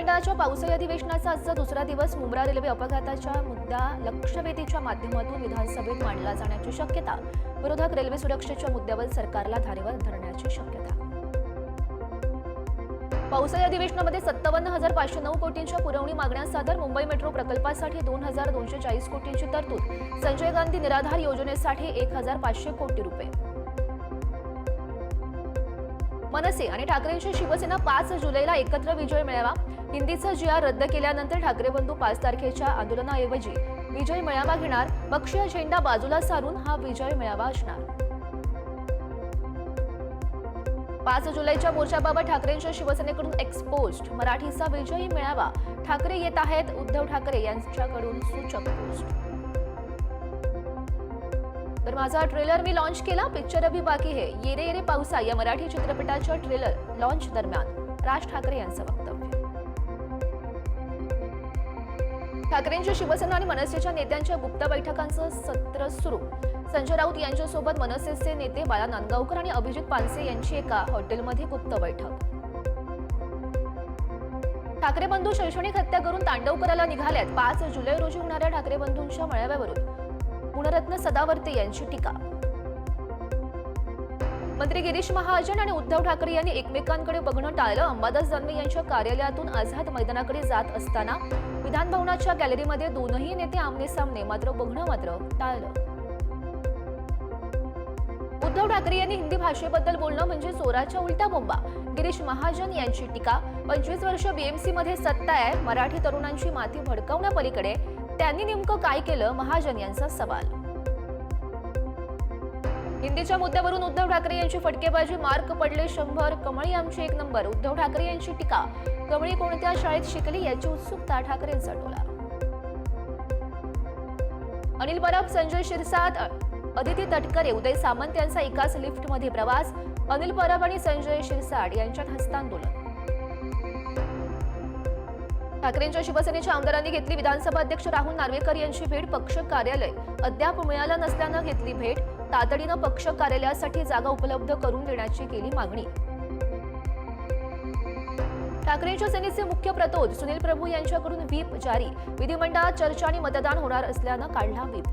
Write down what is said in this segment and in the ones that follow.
विधिमंडळाच्या पावसाळी अधिवेशनाचा आजचा दुसरा दिवस मुंब्रा रेल्वे अपघाताच्या मुद्दा लक्षवेधीच्या माध्यमातून विधानसभेत मांडला जाण्याची शक्यता. विरोधक रेल्वे सुरक्षेच्या मुद्द्यावर सरकारला धारेवर धरण्याची शक्यता. पावसाळी अधिवेशनामध्ये सत्तावन्न हजार पाचशे नऊ कोटींच्या पुरवणी मागण्या सादर मुंबई मेट्रो प्रकल्पासाठी दोन हजार दोनशे चाळीस कोटींची तरतूद. संजय गांधी निराधार योजनेसाठी एक हजार पाचशे कोटी रुपये. मनसे आणि ठाकरेंची शिवसेना पाच जुलैला एकत्र विजय मिळावा. हिंदीचा जिया रद्द केल्यानंतर ठाकरे बंधू पाच तारखेच्या आंदोलनाऐवजी विजय मेळावा घेणार. पक्षीय झेंडा बाजूला सारून हा विजय मेळावा असणार. पाच जुलैच्या मोर्चाबाबत ठाकरेंच्या शिवसेनेकडून एक्सपोस्ट मराठीचा विजयी मेळावा. ठाकरे येत आहेत. उद्धव ठाकरे यांच्याकडून सूचक पोस्ट तर माझा ट्रेलर मी लॉन्च केला पिक्चर अभी बाकी है. येरे येरे पावसा या मराठी चित्रपटाच्या ट्रेलर लॉन्च दरम्यान. राज ठाकरे यांचं वक्तव्य. ठाकरेंच्या शिवसेना आणि मनसेच्या नेत्यांच्या गुप्त बैठकांचं सत्र सुरू. संजय राऊत यांच्यासोबत मनसेचे नेते बाळा नांदगावकर आणि अभिजित पानसे यांची एका हॉटेलमध्ये गुप्त बैठक. ठाकरे बंधू शैक्षणिक हत्या करून तांडव करायला निघाल्यात. पाच जुलै रोजी होणाऱ्या ठाकरे बंधूंच्या मेळाव्यावरून. गुणरत्न सदावर्ते यांची टीका. मंत्री गिरीश महाजन आणि उद्धव ठाकरे यांनी एकमेकांकडे बघणं टाळलं. अंबादास दानवे यांच्या कार्यालयातून आझाद मैदानाकडे जात असताना विधानभवनाच्या गॅलरीमध्ये दोनही नेते आमने सामने मात्र बघणं मात्र टाळलं. उद्धव ठाकरे यांनी हिंदी भाषेबद्दल बोलणं म्हणजे चोराच्या उलटा बोंबा. गिरीश महाजन यांची टीका पंचवीस वर्ष बीएमसी मध्ये सत्ता आहे मराठी तरुणांची माती भडकवण्यापलीकडे त्यांनी नेमकं काय केलं? महाजन यांचा सवाल. हिंदीच्या मुद्द्यावरून उद्धव ठाकरे यांची फटकेबाजी मार्क पडले शंभर कमळी आमची एक नंबर. उद्धव ठाकरे यांची टीका कमळी कोणत्या शाळेत शिकली याची उत्सुकता ठाकरेंचा टोला. अनिल परब संजय शिरसाट अदिती तटकरे उदय सामंत यांचा एकाच लिफ्टमध्ये प्रवास अनिल परब आणि संजय शिरसाट यांच्यात हस्तांदोलन. ठाकरेंच्या शिवसेनेच्या आमदारांनी घेतली विधानसभा अध्यक्ष राहुल नार्वेकर यांची भेट पक्ष कार्यालय. अद्याप मिळालं नसल्यानं घेतली भेट तातडीनं पक्ष कार्यालयासाठी जागा उपलब्ध करून देण्याची केली मागणी. ठाकरेंच्या सेनेचे मुख्य प्रतोद सुनील प्रभू यांच्याकडून व्हीप जारी. विधिमंडळात चर्चा आणि मतदान होणार असल्यानं काढला व्हीप.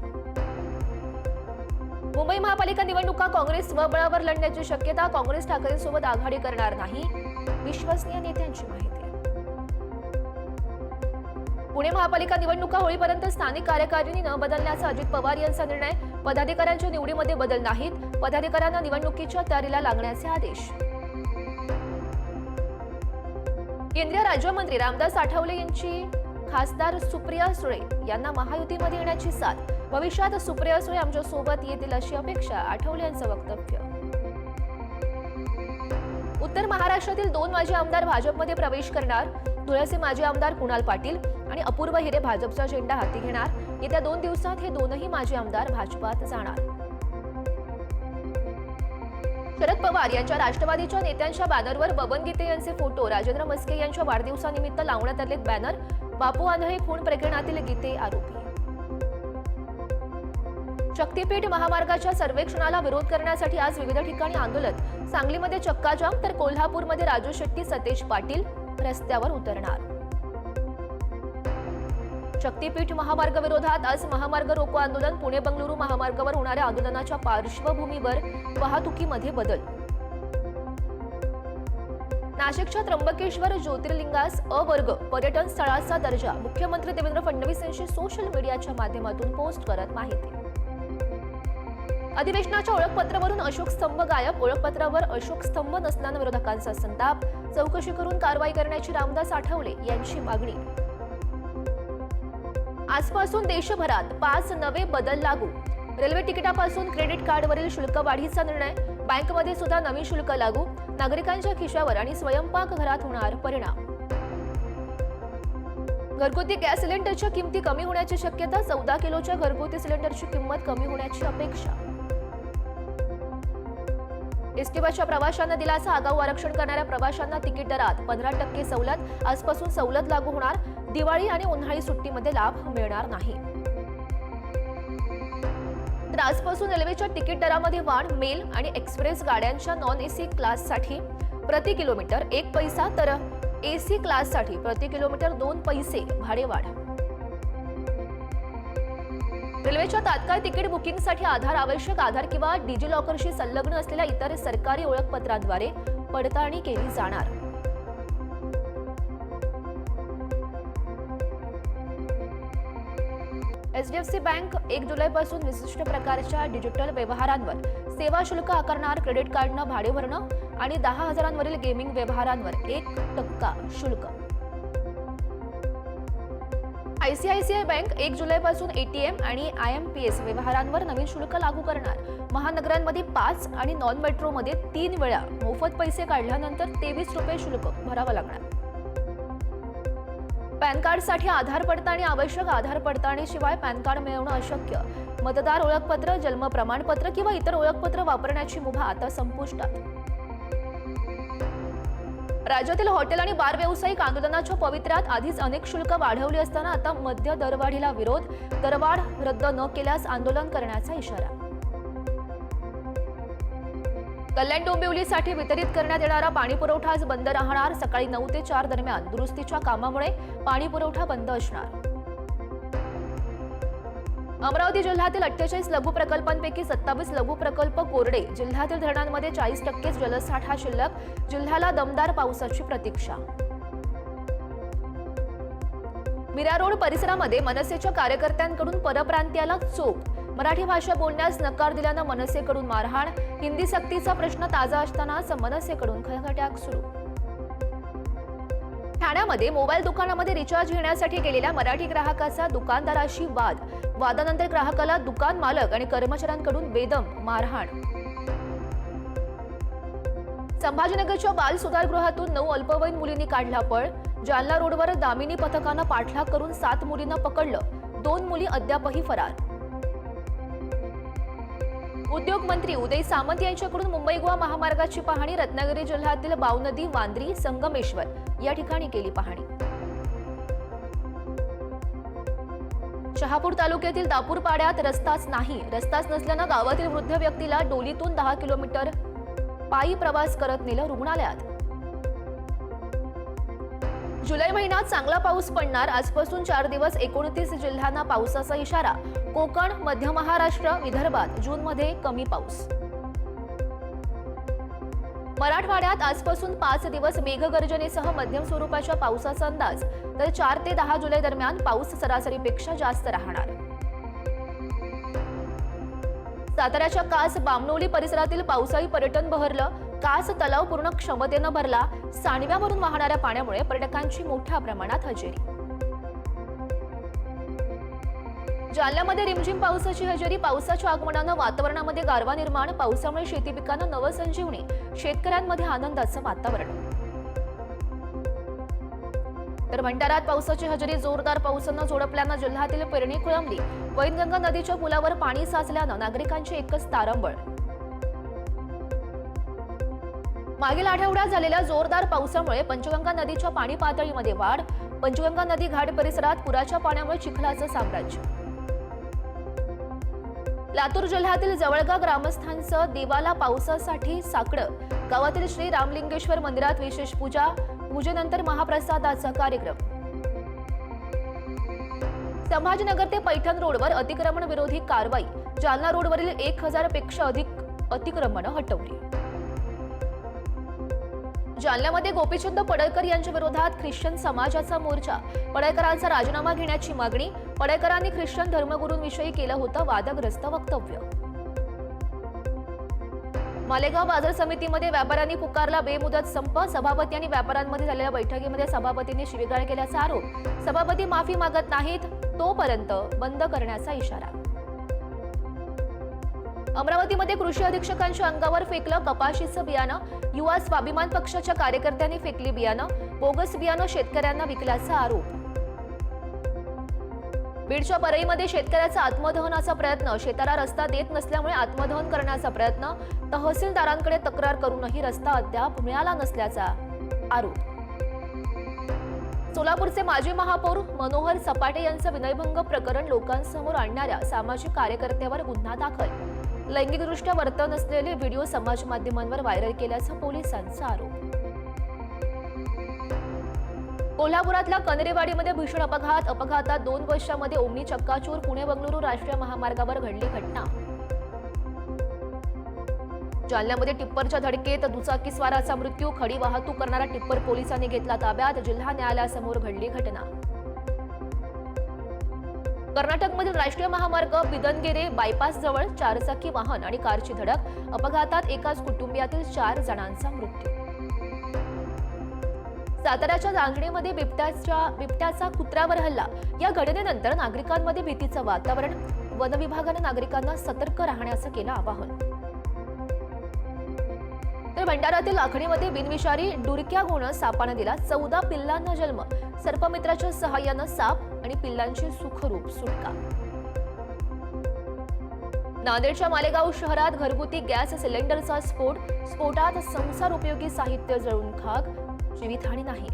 मुंबई महापालिका निवडणुका काँग्रेस स्वबळावर लढण्याची शक्यता काँग्रेस ठाकरेंसोबत आघाडी करणार नाही. विश्वसनीय नेत्यांची माहिती. पुणे महापालिका निवडणुका होईपर्यंत स्थानिक कार्यकारिणी न बदलण्याचा अजित पवार यांचा निर्णय. पदाधिकाऱ्यांच्या निवडीमध्ये बदल नाहीत. पदाधिकाऱ्यांना निवडणुकीच्या तयारीला लागण्याचे आदेश. केंद्रीय राज्यमंत्री रामदास आठवले यांची खासदार सुप्रिया सुळे यांना महायुतीमध्ये येण्याची साथ. भविष्यात सुप्रिया सुळे आमच्यासोबत येतील अशी अपेक्षा आठवले यांचं वक्तव्य. उत्तर महाराष्ट्रातील दोन माजी आमदार भाजपमध्ये प्रवेश करणार. धुळ्याचे माजी आमदार कुणाल पाटील आणि अपूर्व हिरे भाजपचा झेंडा हाती घेणार. येत्या दोन दिवसात हे दोनही माजी आमदार भाजपात जाणार. शरद पवार यांच्या राष्ट्रवादीच्या नेत्यांच्या बॅनरवर बबन गीते यांचे फोटो राजेंद्र मस्के यांच्या वाढदिवसानिमित्त लावण्यात आलेत बॅनर. बापू आंधळे खून प्रकरणातील गीते आरोपी. शक्तीपीठ महामार्गाच्या सर्वेक्षणाला विरोध करण्यासाठी आज विविध ठिकाणी आंदोलन. सांगलीमध्ये चक्काजाम तर कोल्हापूरमध्ये राजू शेट्टी सतेज पाटील रस्त्यावर उतरणार. शक्तीपीठ महामार्ग विरोधात आज महामार्ग रोको आंदोलन. पुणे बंगळुरू महामार्गावर होणाऱ्या आंदोलनाच्या पार्श्वभूमीवर वाहतुकीमध्ये बदल. नाशिकच्या त्र्यंबकेश्वर ज्योतिर्लिंगास अ वर्ग पर्यटन स्थळाचा दर्जा मुख्यमंत्री देवेंद्र फडणवीस यांची सोशल मीडियाच्या माध्यमातून पोस्ट करत माहिती. अधिवेशनाच्या ओळखपत्रावरून अशोक स्तंभ गायब. ओळखपत्रावर अशोक स्तंभ नसल्यानं विरोधकांचा संताप. चौकशी करून कारवाई करण्याची रामदास आठवले यांची मागणी. आजपासून देशभरात पाच नवे बदल लागू. रेल्वे तिकिटापासून क्रेडिट कार्डवरील शुल्क वाढीचा निर्णय. बँकमध्ये सुद्धा नवीन शुल्क लागू. नागरिकांच्या खिशावर आणि स्वयंपाकघरात होणार परिणाम. घरगुती गॅस सिलेंडरच्या किमती कमी होण्याची शक्यता चौदा किलोच्या घरगुती सिलेंडरची किंमत कमी होण्याची अपेक्षा. एसटी बसच्या प्रवाशांना दिलासा आगाऊ आरक्षण करणाऱ्या प्रवाशांना तिकीट दरात पंधरा टक्के सवलत आजपासून सवलत लागू होणार दिवाळी आणि उन्हाळी सुट्टीमध्ये लाभ मिळणार नाही. तर आजपासून रेल्वेच्या तिकीट दरामध्ये वाढ मेल आणि एक्सप्रेस गाड्यांच्या नॉन एसी क्लाससाठी प्रति किलोमीटर एक पैसा तर एसी क्लाससाठी प्रति किलोमीटर दोन पैसे भाडे वाढ रेल्वेच्या तात्काळ तिकीट बुकिंगसाठी आधार आवश्यक आधार किंवा डिजी लॉकरशी संलग्न असलेल्या इतर सरकारी ओळखपत्राद्वारे पडताळणी केली जाणार. एचडीएफसी बँक एक जुलैपासून विशिष्ट प्रकारच्या डिजिटल व्यवहारांवर सेवा शुल्क आकारणार क्रेडिट कार्डनं भाडे भरणं आणि दहा हजारांवरील गेमिंग व्यवहारांवर एक टक्का शुल्क. आयसीआयसीआय बँक एक जुलैपासून एटीएम आणि आय एम पी एस व्यवहारांवर नवीन शुल्क लागू करणार. महानगरांमध्ये पाच आणि नॉन मेट्रोमध्ये तीन वेळा मोफत पैसे काढल्यानंतर तेवीस रुपये शुल्क भरावं लागणार. पॅन कार्डसाठी आधार पडताळणी आवश्यक आधार पडताळणीशिवाय पॅन कार्ड मिळवणं अशक्य. मतदार ओळखपत्र जन्म प्रमाणपत्र किंवा इतर ओळखपत्र वापरण्याची मुभा आता संपुष्टात. राज्यातील हॉटेल आणि बार व्यावसायिक आंदोलनाच्या पवित्र्यात आधीच अनेक शुल्क वाढवली असताना आता मद्य दरवाढीला विरोध. दरवाढ रद्द न केल्यास आंदोलन करण्याचा इशारा. कल्याण डोंबिवलीसाठी वितरित करण्यात येणारा पाणी पुरवठा आज बंद राहणार. सकाळी नऊ ते चार दरम्यान दुरुस्तीच्या कामामुळे पाणी पुरवठा बंद असणार. अमरावती जिल्ह्यातील अठ्ठेचाळीस लघु प्रकल्पांपैकी सत्तावीस लघु प्रकल्प कोरडे. जिल्ह्यातील धरणांमध्ये चाळीस टक्केच जलसाठा शिल्लक जिल्ह्याला दमदार पावसाची प्रतीक्षा. मीरा रोड परिसरामध्ये मनसेच्या कार्यकर्त्यांकडून परप्रांतीयाला चोप. मराठी भाषा बोलण्यास नकार दिल्यानं मनसेकडून मारहाण. हिंदी सक्तीचा प्रश्न ताजा असतानाच मनसेकडून खळखट्याक सुरू ठाण्यामध्ये मोबाईल दुकानामध्ये रिचार्ज घेण्यासाठी गेलेल्या मराठी ग्राहकाचा दुकानदाराशी वाद. वादानंतर ग्राहकाला दुकान मालक आणि कर्मचाऱ्यांकडून बेदम मारहाण. संभाजीनगरच्या बाल सुधारगृहातून नऊ अल्पवयीन मुलींनी काढला पळ. जालना रोडवर दामिनी पथकानं पाठलाग करून सात मुलींना पकडलं. दोन मुली अद्यापही फरार. उद्योग मंत्री उदय सामंत यांच्याकडून मुंबई गोवा महामार्गाची पाहणी रत्नागिरी जिल्ह्यातील बावनदी वांद्री संगमेश्वर. या ठिकाणी केली पाहणी. शहापूर तालुक्यातील दापूर पाड्यात रस्ताच नाही. रस्ताच नसल्यानं गावातील वृद्ध व्यक्तीला डोलीतून दहा किलोमीटर पायी प्रवास करत नेलं रुग्णालयात. जुलै महिन्यात चांगला पाऊस पडणार. आजपासून चार दिवस एकोणतीस जिल्ह्यांना पावसाचा इशारा. कोकण मध्य महाराष्ट्र विदर्भात जूनमध्ये कमी पाऊस. मराठवाड्यात आजपासून पाच दिवस मेघगर्जनेसह मध्यम स्वरूपाच्या पावसाचा अंदाज. तर चार ते दहा जुलै दरम्यान पाऊस सरासरीपेक्षा जास्त राहणार. साताऱ्याच्या कास बामणोली परिसरातील पावसाळी पर्यटन बहरलं. कास तलाव पूर्ण क्षमतेनं भरला. सांडव्यावरून वाहणाऱ्या पाण्यामुळे पर्यटकांची मोठ्या प्रमाणात हजेरी. जालन्यामध्ये रिमझिम पावसाची हजेरी पावसाच्या आगमनानं वातावरणामध्ये गारवा निर्माण पावसामुळे शेती पिकांना नवसंजीवनी शेतकऱ्यांमध्ये आनंदाचं वातावरण. तर भंडाऱ्यात पावसाची हजेरी जोरदार पावसानं झोडपल्यानं जिल्ह्यातील पेरणी खुळंबली. वैनगंगा नदीच्या पुलावर पाणी साचल्यानं नागरिकांची एकच तारंबळ. मागील आठवड्यात झालेल्या जोरदार पावसामुळे पंचगंगा नदीच्या पाणी पातळीमध्ये वाढ पंचगंगा नदी घाट परिसरात पुराच्या पाण्यामुळे चिखलाचं साम्राज्य. लातूर जिल्ह्यातील जवळगा ग्रामस्थांचं देवाला पावसासाठी साकडं. गावातील श्री रामलिंगेश्वर मंदिरात विशेष पूजा पूजेनंतर महाप्रसादाचा कार्यक्रम. संभाजीनगर ते पैठण रोडवर अतिक्रमण विरोधी कारवाई. जालना रोडवरील एक हजारपेक्षा अधिक अतिक्रमणं हटवली. जालन्यामध्ये गोपीचंद पडळकर यांच्या विरोधात ख्रिश्चन समाजाचा मोर्चा. पडळकरांचा राजीनामा घेण्याची मागणी पडळकरांनी ख्रिश्चन धर्मगुरूंविषयी केलं होतं वादग्रस्त वक्तव्य. मालेगाव बाजार समितीमध्ये व्यापाऱ्यांनी पुकारला बेमुदत संप सभापती आणि व्यापाऱ्यांमध्ये झालेल्या बैठकीमध्ये सभापतींनी शिवीगाळ केल्याचा आरोप. सभापती माफी मागत नाहीत तोपर्यंत बंद करण्याचा इशारा. अमरावतीमध्ये कृषी अधीक्षकांच्या अंगावर फेकलं कपाशीचं बियाणं. युवा स्वाभिमान पक्षाच्या कार्यकर्त्यांनी फेकली बियाणं. बोगस बियाणं शेतकऱ्यांना विकल्याचा आरोप. बीडच्या परळीमध्ये शेतकऱ्याचा आत्मदहनाचा प्रयत्न. शेताला रस्ता देत नसल्यामुळे आत्मदहन करण्याचा प्रयत्न. तहसीलदारांकडे तक्रार करूनही रस्ता अद्याप मिळाला नसल्याचा आरोप. सोलापूरचे माजी महापौर मनोहर सपाटे यांचं विनयभंग प्रकरण लोकांसमोर आणणाऱ्या सामाजिक कार्यकर्त्यावर गुन्हा दाखल. लैंगिकदृष्ट्या वर्तन असलेले व्हिडिओ समाज माध्यमांवर व्हायरल केल्याचा पोलिसांचा आरोप. कोल्हापुरातल्या कनरेवाडीमध्ये भीषण अपघात अपघातात दोन वर्षामध्ये ओमनी चक्काचूर पुणे बंगळुरू राष्ट्रीय महामार्गावर घडली घटना. जालन्यामध्ये टिप्परच्या धडकेत दुचाकीस्वाराचा मृत्यू खडी वाहतूक करणारा टिप्पर पोलिसांनी घेतला ताब्यात जिल्हा न्यायालयासमोर घडली घटना. कर्नाटकमधील राष्ट्रीय महामार्ग बिदनगेरे बायपास जवळ चारचाकी वाहन आणि कारची धडक अपघातात एकाच कुटुंबियातील चार जणांचा मृत्यू. साताऱ्याच्या जांजणीमध्ये बिबट्याच्या बिबट्याचा कुत्र्यावर हल्ला. या घटनेनंतर नागरिकांमध्ये भीतीचं वातावरण. वन विभागानं नागरिकांना सतर्क राहण्याचं केलं आवाहन. तर भंडारातील आखणीमध्ये बिनविषारी डुरक्या गुण सापानं दिला चौदा पिल्लांना जन्म. सर्पमित्राच्या सहाय्यानं साप आणि पिल्लांची सुखरूप सुटका. नांदेडच्या मालेगाव शहरात घरगुती गॅस सिलेंडरचा स्फोट स्फोटात संसार उपयोगी साहित्य जळून खाक जीवितहानी नाही.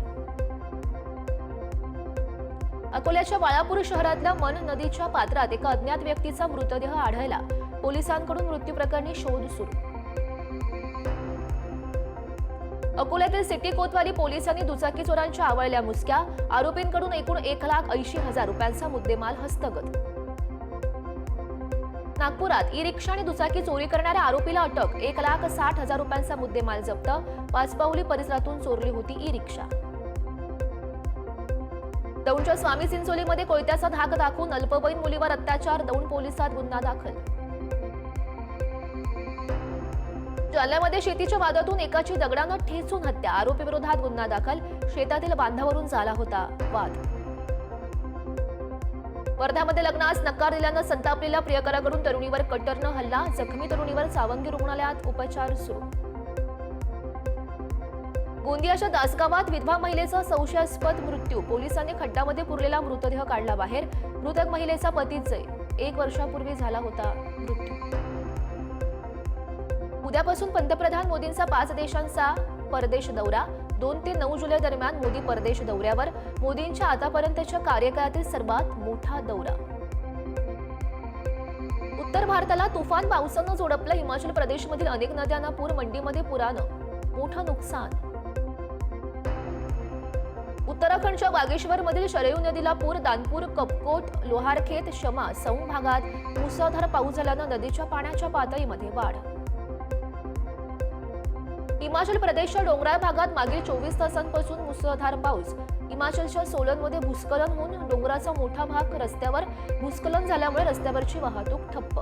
अकोल्याच्या बाळापूर शहरातल्या मन नदीच्या पात्रात एका अज्ञात व्यक्तीचा मृतदेह आढळला. पोलिसांकडून मृत्यू प्रकरणी शोध सुरू. अकोल्यातील सिटी कोतवाली पोलिसांनी दुचाकी चोरांच्या आवळल्या मुसक्या आरोपींकडून एकूण एक लाख ऐंशी हजार रुपयांचा मुद्देमाल हस्तगत. नागपुरात ई रिक्षा आणि दुचाकी चोरी करणाऱ्या आरोपीला अटक एक लाख साठ हजार रुपयांचा मुद्देमाल जप्त पाचपावली परिसरातून चोरली होती ई रिक्षा दौंडच्या स्वामी चिंचोलीमध्ये कोयत्याचा धाक दाखवून अल्पवयीन मुलीवर अत्याचार दौंड पोलिसात गुन्हा दाखल जालन्यामध्ये शेतीच्या वादातून एकाची दगडानं ठेचून हत्या. आरोपी विरोधात गुन्हा दाखल. शेतातील बांधावरून झाला होता वाद. वर्ध्यामध्ये लग्नास नकार दिल्यानं संतापलेल्या प्रियकराकडून तरुणीवर कट्टरनं हल्ला. जखमी तरुणीवर सावंगी रुग्णालयात उपचार सुरू. गोंदियाच्या दासगावात विधवा महिलेचा संशयास्पद मृत्यू. पोलिसांनी खड्ड्यामध्ये पुरलेला मृतदेह काढला बाहेर. मृतक महिलेचा पतीचे एक वर्षापूर्वी झाला होता मृत्यू. उद्यापासून पंतप्रधान मोदींचा पाच देशांचा परदेश दौरा. दोन ते नऊ जुलै दरम्यान मोदी परदेश दौऱ्यावर. मोदींच्या आतापर्यंतच्या कार्यकाळातील सर्वात मोठा दौरा. उत्तर भारताला तुफान पावसानं जोडपलं हिमाचल प्रदेशमधील अनेक नद्यांना पूर मंडीमध्ये पुरानं. मोठं नुकसान. उत्तराखंडच्या बागेश्वरमधील शरयू नदीला पूर दानपूर कपकोट लोहारखेत शमा सौ भागात मुसळधार पाऊस झाल्यानं नदीच्या पाण्याच्या पातळीमध्ये वाढ. हिमाचल प्रदेशच्या डोंगराळ भागात मागील चोवीस तासांपासून मुसळधार पाऊस. हिमाचलच्या सोलनमध्ये भूस्खलन होऊन डोंगराचा मोठा भाग रस्त्यावर भूस्खलन झाल्यामुळे रस्त्यावरची वाहतूक ठप्प.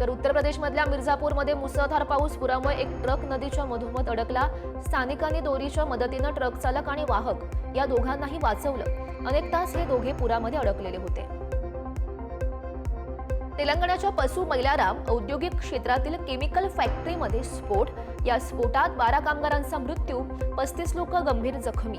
तर उत्तर प्रदेशमधल्या मिर्झापूरमध्ये मुसळधार पाऊस पुरामुळे एक ट्रक नदीच्या मधोमध अडकला. स्थानिकांनी दोरीच्या मदतीनं ट्रक चालक आणि वाहक या दोघांनाही वाचवलं. अनेक तास हे दोघे पुरामध्ये अडकलेले होते. तेलंगणाच्या पसू मैलाराम औद्योगिक क्षेत्रातील केमिकल फॅक्टरीमध्ये स्फोट. या स्फोटात बारा कामगारांचा मृत्यू पस्तीस लोक गंभीर जखमी.